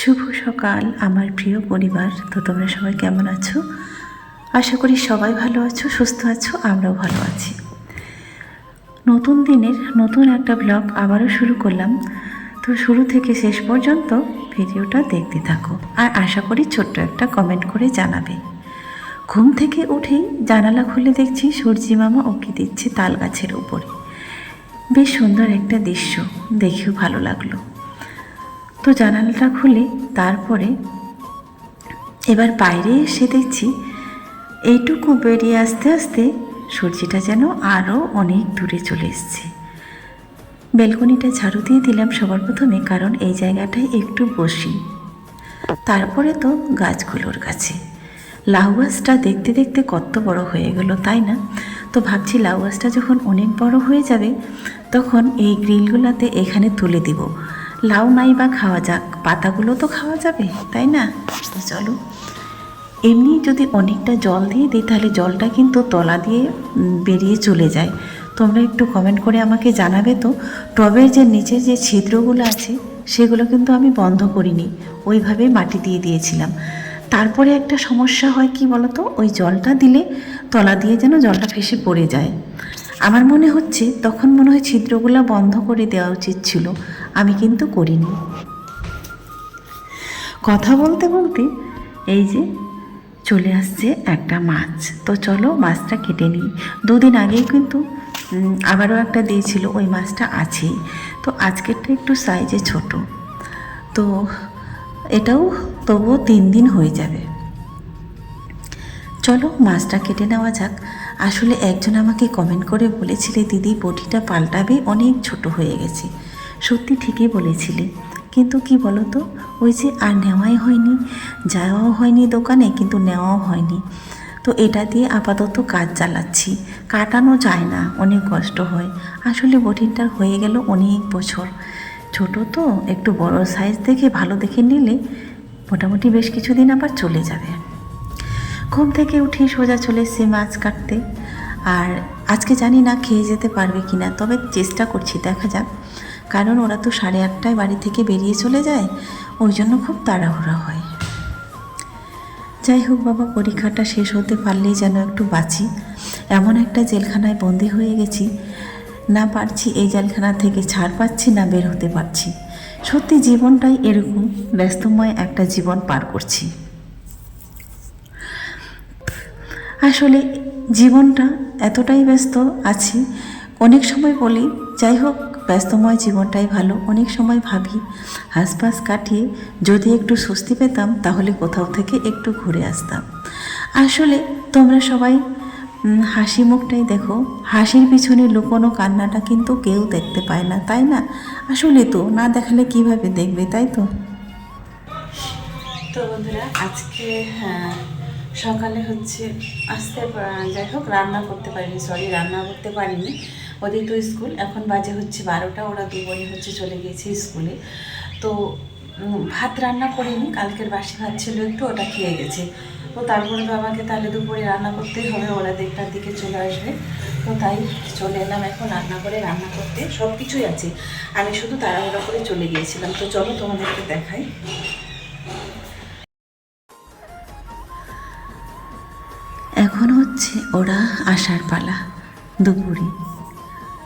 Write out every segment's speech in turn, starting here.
শুভ সকাল, আমার প্রিয় পরিবার। তো তোমরা সবাই কেমন আছো? আশা করি সবাই ভালো আছো, সুস্থ আছো, আমরাও ভালো আছি। নতুন দিনের নতুন একটা ব্লগ আবারও শুরু করলাম। তো শুরু থেকে শেষ পর্যন্ত ভিডিওটা দেখতে থাকো আর আশা করি ছোট্ট একটা কমেন্ট করে জানাবে। ঘুম থেকে উঠেই জানালা খুলে দেখছি সূর্যি মামা ওকে দিচ্ছে তাল গাছের উপরে। বেশ সুন্দর একটা দৃশ্য, দেখেও ভালো লাগল। তো জানালাটা খুলে, তারপরে এবার বাইরে এসে দেখছি এইটুকু বেরিয়ে আসতে আসতে সূর্যিটা যেন আরও অনেক দূরে চলে এসছে। বেলকনিটা ঝাড়ু দিয়ে দিলাম সবার প্রথমে, কারণ এই জায়গাটায় একটু বসি। তারপরে তো গাছগুলোর কাছে। লাউ গাছটা দেখতে দেখতে কত বড় হয়ে গেল, তাই না? তো ভাবছি লাউ গাছটা যখন অনেক বড় হয়ে যাবে, তখন এই গ্রিলগুলোতে এখানে তুলে দিব। লাউ নাই বা খাওয়া যাক, পাতাগুলো তো খাওয়া যাবে, তাই না? তো চলো। এমনি যদি অনেকটা জল দিয়ে দিই, তাহলে জলটা কিন্তু তলা দিয়ে বেরিয়ে চলে যায়। তোমরা একটু কমেন্ট করে আমাকে জানাবে তো। টবের যে নিচের যে ছিদ্রগুলো আছে, সেগুলো কিন্তু আমি বন্ধ করিনি। ওইভাবে মাটি দিয়ে দিয়েছিলাম। তারপরে একটা সমস্যা হয় কি বলতো? ওই জলটা দিলে তলা দিয়ে যেন জলটা ফেসে পড়ে যায়। আমার মনে হচ্ছে, তখন মনে হয় ছিদ্রগুলো বন্ধ করে দেওয়া উচিত ছিল। আমি কিন্তু করিনি। কথা বলতে বলতে এই যে চলে আসছে একটা মাছ। তো চলো মাছটা কেটে নিই। দুদিন আগেই কিন্তু আবারও একটা দিয়েছিল, ওই মাছটা আছেই তো আজকেরটা একটু সাইজে ছোট। তো এটাও তবুও তিন দিন হয়ে যাবে। চলো মাছটা কেটে নেওয়া যাক। আসলে একজন আমাকে কমেন্ট করে বলেছিলে, দিদি, বটিটা পাল্টাবে, অনেক ছোট হয়ে গেছে। সত্যি ঠিকই বলেছিলে। কিন্তু কি বলো তো ওই যে আর নেওয়াই হয়নি, যাওয়াও হয়নি দোকানে, কিন্তু নেওয়াও হয়নি। তো এটা দিয়ে আপাতত কাজ চালাচ্ছি। কাটানো যায় না, অনেক কষ্ট হয়। আসলে বটিনটা হয়ে গেল অনেক বছর। ছোট তো, একটু বড় সাইজ দেখে, ভালো দেখে নিলে মোটামুটি বেশ কিছুদিন আবার চলে যাবে। ঘুম থেকে উঠে সোজা চলে এসেছি মাছ কাটতে। আর আজকে জানি না খেয়ে যেতে পারবে কি না তবে চেষ্টা করছি, দেখা যাক। কারণ ওরা তো সাড়ে আটটায় বাড়ি থেকে বেরিয়ে চলে যায় ওই জন্য খুব তাড়াহুড়া হয়। যাই হোক বাবা, পরীক্ষাটা শেষ হতে পারলেই যেন একটু বাঁচি। এমন একটা জেলখানায় বন্দি হয়ে গেছি, না পারছি এই জেলখানা থেকে ছাড় পাচ্ছি, না বের হতে পারছি। সত্যি জীবনটাই এরকম, ব্যস্তময় একটা জীবন পার করছি। আসলে জীবনটা এতটাই ব্যস্ত আছি, অনেক সময় বলি যাই হোক ব্যস্তময় জীবনটাই ভালো। অনেক সময় ভাবি হাসপাস কাটিয়ে যদি একটু স্বস্তি পেতাম তাহলে কোথাও থেকে একটু ঘুরে আসতাম। আসলে তোমরা সবাই হাসি মুখটাই দেখো। হাসির পিছনে লুকোনো কান্নাটা কিন্তু কেউ দেখতে পায় না তাই না? আসলে তো না দেখালে কীভাবে দেখবে তাই তো? তো বন্ধুরা আজকে হ্যাঁ, সকালে হচ্ছে আসতে যাই হোক রান্না করতে পারিনি সরি রান্না করতে পারিনি। ওদের তো স্কুল, এখন বাজে হচ্ছে বারোটা, ওরা দু বোনে হচ্ছে চলে গিয়েছে স্কুলে। তো ভাত রান্না করিনি, কালকের বাসি ভাত ছিল একটু, ওটা খেয়ে গেছে। তো তারপরে আমাকে তাহলে দুপুরে রান্না করতেই হবে, ওরা দেড়টার দিকে চলে আসবে। তো তাই চলে এলাম এখন রান্না করে, রান্না করতে সব কিছুই আছে। আমি শুধু তাড়াহুড়া করে চলে গিয়েছিলাম। তো চলো তোমাদেরকে দেখাই। এখন হচ্ছে ওরা আসার পালা, দুপুরে।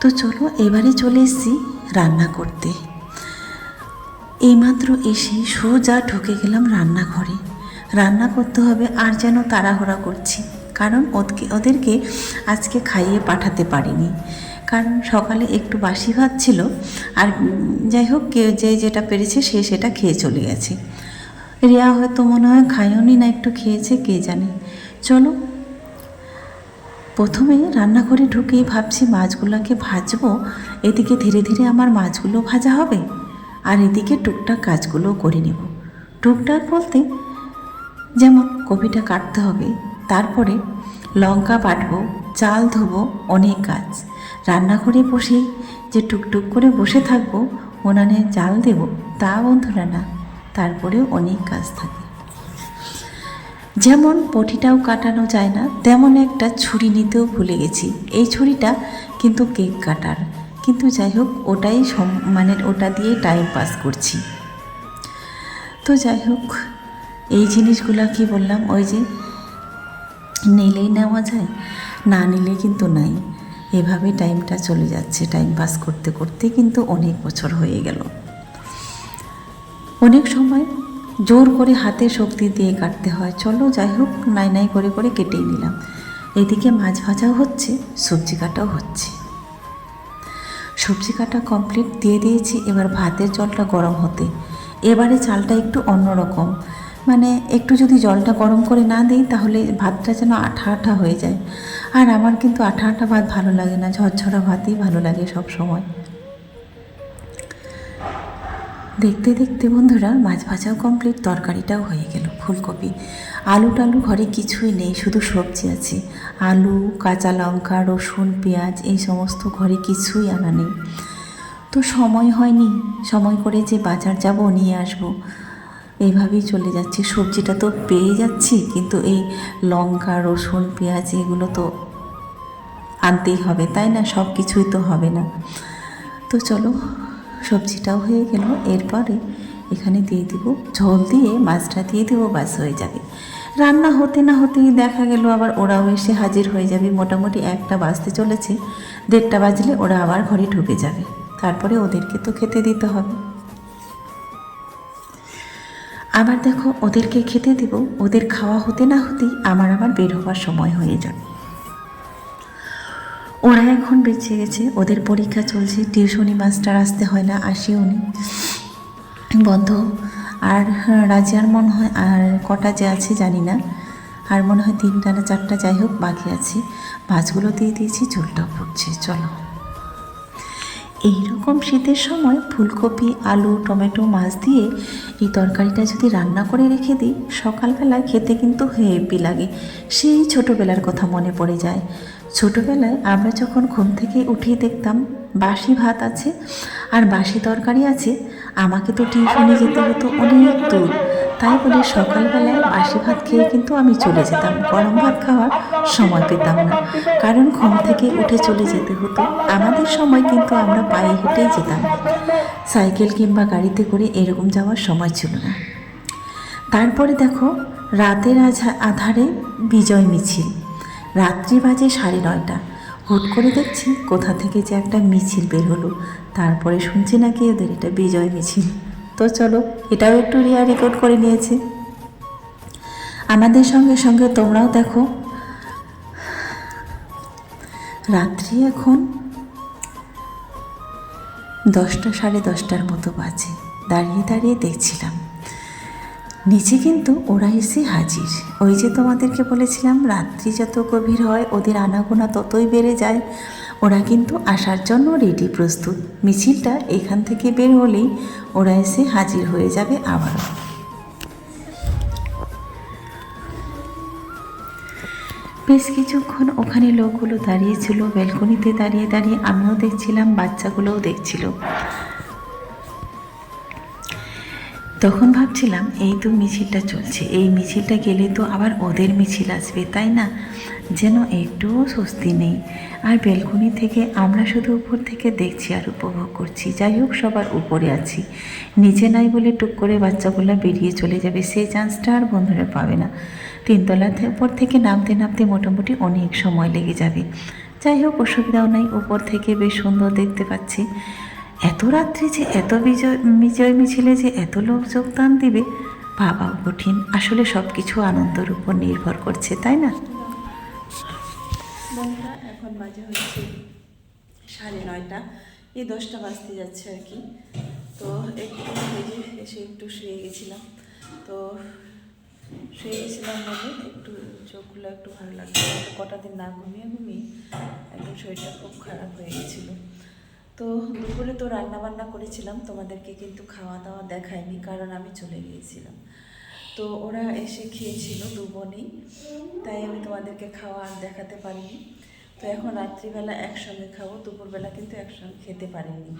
তো চলো, এবারে চলে এসেছি রান্না করতে। এইমাত্র এসে সোজা ঢুকে গেলাম রান্নাঘরে। রান্না করতে হবে আর যেন তাড়াহুড়া করছি, কারণ ওদকে ওদেরকে আজকে খাইয়ে পাঠাতে পারিনি। কারণ সকালে একটু বাসি ভাত ছিল, আর যাই হোক কেউ যে যেটা পেরেছে সে সেটা খেয়ে চলে গেছে। রিয়া হয়তো মনে হয় খায়ওনি না একটু খেয়েছে, কে জানে। চলো প্রথমে রান্নাঘরে ঢুকেই ভাবছি মাছগুলোকে ভাজবো। এদিকে ধীরে ধীরে আমার মাছগুলো ভাজা হবে। আর এদিকে টুকটাক কাজগুলো করে নেব। টুকটাক বলতে যেমন কপিটা কাটতে হবে, তারপরে লঙ্কা বাটবো, চাল ধোবো, অনেক কাজ। রান্নাঘরে বসে যে টুকটুক করে বসে থাকব, উনানে চাল দেব, তা বন্ধুরা না, তারপরেও অনেক কাজ থাকে। যেমন পটিটাও কাটানো যায় না, তেমন একটা ছুরি নিতেও ভুলে গেছি। এই ছুরিটা কিন্তু কেক কাটার। কিন্তু যাই হোক, ওটাই মানে ওটা দিয়ে টাইম পাস করছি। তো যাই হোক, এই জিনিসগুলা কি বললাম? ওই যে নিলেই নেওয়া যায়, না নিলে কিন্তু নাই। এভাবে টাইমটা চলে যাচ্ছে টাইম পাস করতে করতে কিন্তু অনেক বছর হয়ে গেল। অনেক সময় জোর করে হাতে শক্তি দিয়ে কাটতে হয়। চলো যাই হোক, নাই নাই করে করে কেটেই নিলাম। এদিকে মাছ ভাজাও হচ্ছে, সবজি কাটাও হচ্ছে। সবজি কাটা কমপ্লিট দিয়ে দিয়েছি, এবার ভাতের জলটা গরম হতে। এবারে চালটা একটু অন্যরকম মানে একটু যদি জলটা গরম করে না দিই, তাহলে ভাতটা যেন আঠা আঠা হয়ে যায়। আর আমার কিন্তু আঠা আঠা ভাত ভালো লাগে না, ঝরঝরা ভাতই ভালো লাগে সব সময় দেখতে দেখতে বন্ধুরা, মাছ ভাজাও কমপ্লিট তরকারিটাও হয়ে গেল, ফুলকপি। আলু টালু ঘরে কিছুই নেই, শুধু সবজি আছে। আলু, কাঁচা লঙ্কা, রসুন, পেঁয়াজ, এই সমস্ত ঘরে কিছুই আনা নেই। তো সময় হয়নি, সময় করে যে বাজার যাব, নিয়ে আসব। এইভাবেই চলে যাচ্ছে। সবজিটা তো পেয়ে যাচ্ছি, কিন্তু এই লঙ্কা, রসুন, পেঁয়াজ, এগুলো তো আনতেই হবে, তাই না? সব কিছুই তো হবে না। তো চলো সবজিটাও হয়ে গেল। এরপরে এখানে দিয়ে দিব ঝোল দিয়ে, মাছটা দিয়ে দেবো বাস হয়ে যাবে। রান্না হতে না হতেই দেখা গেল আবার ওরাও এসে হাজির হয়ে যাবে। মোটামুটি একটা বাজতে চলেছে, দেড়টা বাজলে ওরা আবার ঘরে ঢুকে যাবে। তারপরে ওদেরকে তো খেতে দিতে হবে। আবার দেখো, ওদেরকে খেতে দিব। ওদের খাওয়া হতে না হতেই আমার আবার বের হওয়ার সময় হয়ে যাবে। ওরা এখন বেঁচে গেছে, ওদের পরীক্ষা চলছে, টিউশনি মাস্টার আসতে হয় না আসি নি বন্ধ। আর রাজিয়ার মনে হয়, আর কটা যে আছে জানি না। আর মনে হয় তিনটা না চারটা যাই হোক, বাকি আছে। মাছগুলো দিয়ে দিয়েছি, চুলটাও পড়ছে, চলো। এইরকম শীতের সময় ফুলকপি, আলু, টমেটো, মাছ দিয়ে এই তরকারিটা যদি রান্না করে রেখে দিই, সকালবেলায় খেতে কিন্তু হেভি লাগে। সেই ছোটোবেলার কথা মনে পড়ে যায়। ছোটোবেলায় আমরা যখন ঘুম থেকে উঠিয়ে দেখতাম, বাসি ভাত আছে আর বাসি তরকারি আছে, আমাকে তো টিউশনে যেতে হতো অনেক দূর। তাই বলে সকালবেলায় বাসি ভাত খেয়ে কিন্তু আমি চলে যেতাম। গরম ভাত খাওয়ার সময় পেতাম না। কারণ ঘুম থেকে উঠে চলে যেতে হতো। আমাদের সময় কিন্তু আমরা পায়ে হেঁটেই যেতাম। সাইকেল কিংবা গাড়িতে করে এরকম যাওয়ার সময় ছিল না। তারপরে দেখো, রাতের আধারে বিজয় মিছিল। রাত্রি বাজে সাড়ে নয়টা। হুট করে দেখছি কোথা থেকে যে একটা মিছিল বের হলো। তারপরে শুনছি নাকি ওদের এটা বিজয় মিছিল। তো চলো, এটাও একটু রিয়া রেকর্ড করে নিয়েছে। আমাদের সঙ্গে সঙ্গে তোমরাও দেখো। রাত্রি এখন দশটা সাড়ে দশটার মতো বাজে। দাঁড়িয়ে দাঁড়িয়ে দেখছিলাম। নিচে কিন্তু ওরা এসে হাজির। ওই যে তোমাদেরকে বলেছিলাম, রাত্রি যত গভীর হয়, ওদের আনাগোনা ততই বেড়ে যায়। ওরা কিন্তু আসার জন্য রেডি প্রস্তুত। মিছিলটা এখান থেকে বের হলেই ওরা এসে হাজির হয়ে যাবে আবার বেশ কিছুক্ষণ ওখানে লোকগুলো দাঁড়িয়েছিল ব্যালকনিতে দাঁড়িয়ে দাঁড়িয়ে আমিও দেখছিলাম, বাচ্চাগুলোও দেখছিল। তখন ভাবছিলাম, এই তো মিছিলটা চলছে, এই মিছিলটা গেলে তো আবার ওদের মিছিল আসবে, তাই না? যেন একটুও স্বস্তি নেই। আর বেলকনি থেকে আমরা শুধু উপর থেকে দেখছি আর উপভোগ করছি। যাই হোক, সবার উপরে আছি। নিচে নাই বলে টুক করে বাচ্চাগুলো বেরিয়ে চলে যাবে সেই চান্সটা আর বন্ধুরা পাবে না। তিনতলা উপর থেকে নামতে নামতে মোটামুটি অনেক সময় লেগে যাবে। যাই হোক, অসুবিধাও নাই। উপর থেকে বেশ সুন্দর দেখতে পাচ্ছি। এত রাত্রে যে এত বিজয় বিজয় মিছিলে যে এত লোক যোগদান দিবে, ভাবাও কঠিন। আসলে সব কিছু আনন্দের উপর নির্ভর করছে, তাই না? বন্ধুরা, এখন বাজে হচ্ছে সাড়ে নয়টা। এই দশটা বাজতে যাচ্ছে আর কি। তো একটু এসে একটু শুয়ে গেছিলাম। তো শুয়ে গেছিলাম বলে একটু চোখগুলো একটু ভালো লাগছে কটা দিন না ঘুমিয়ে ঘুমিয়ে একদম শরীরটা খুব খারাপ হয়ে গেছিল। তো দুপুরে তো রান্না বান্না করেছিলাম, তোমাদেরকে কিন্তু খাওয়া দাওয়া দেখায়নি কারণ আমি চলে গিয়েছিলাম। তো ওরা এসে খেয়েছিল দু বোনেই তাই আমি তোমাদেরকে খাওয়া আর দেখাতে পারিনি। তো এখন রাত্রিবেলা একসঙ্গে খাব, দুপুরবেলা কিন্তু একসঙ্গে খেতে পারিনি।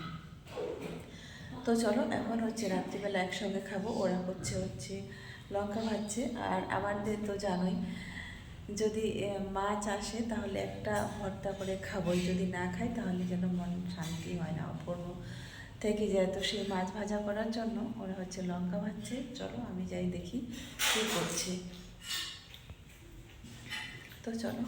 তো চলো, এখন হচ্ছে রাত্রিবেলা একসঙ্গে খাব, ওরা হচ্ছে হচ্ছে লঙ্কা ভাজছে। আর আমাদের তো জানোই যদি মাছ আসে তাহলে একটা ভর্তা করে খাবই। যদি না খাই তাহলে যেন মন শান্তি হয় না। অপূর্ব থেকে যায় তো সেই মাছ ভাজা করার জন্য ওরা হচ্ছে লঙ্কা ভাজছে। চলো আমি যাই দেখি কী করছে। তো চলো।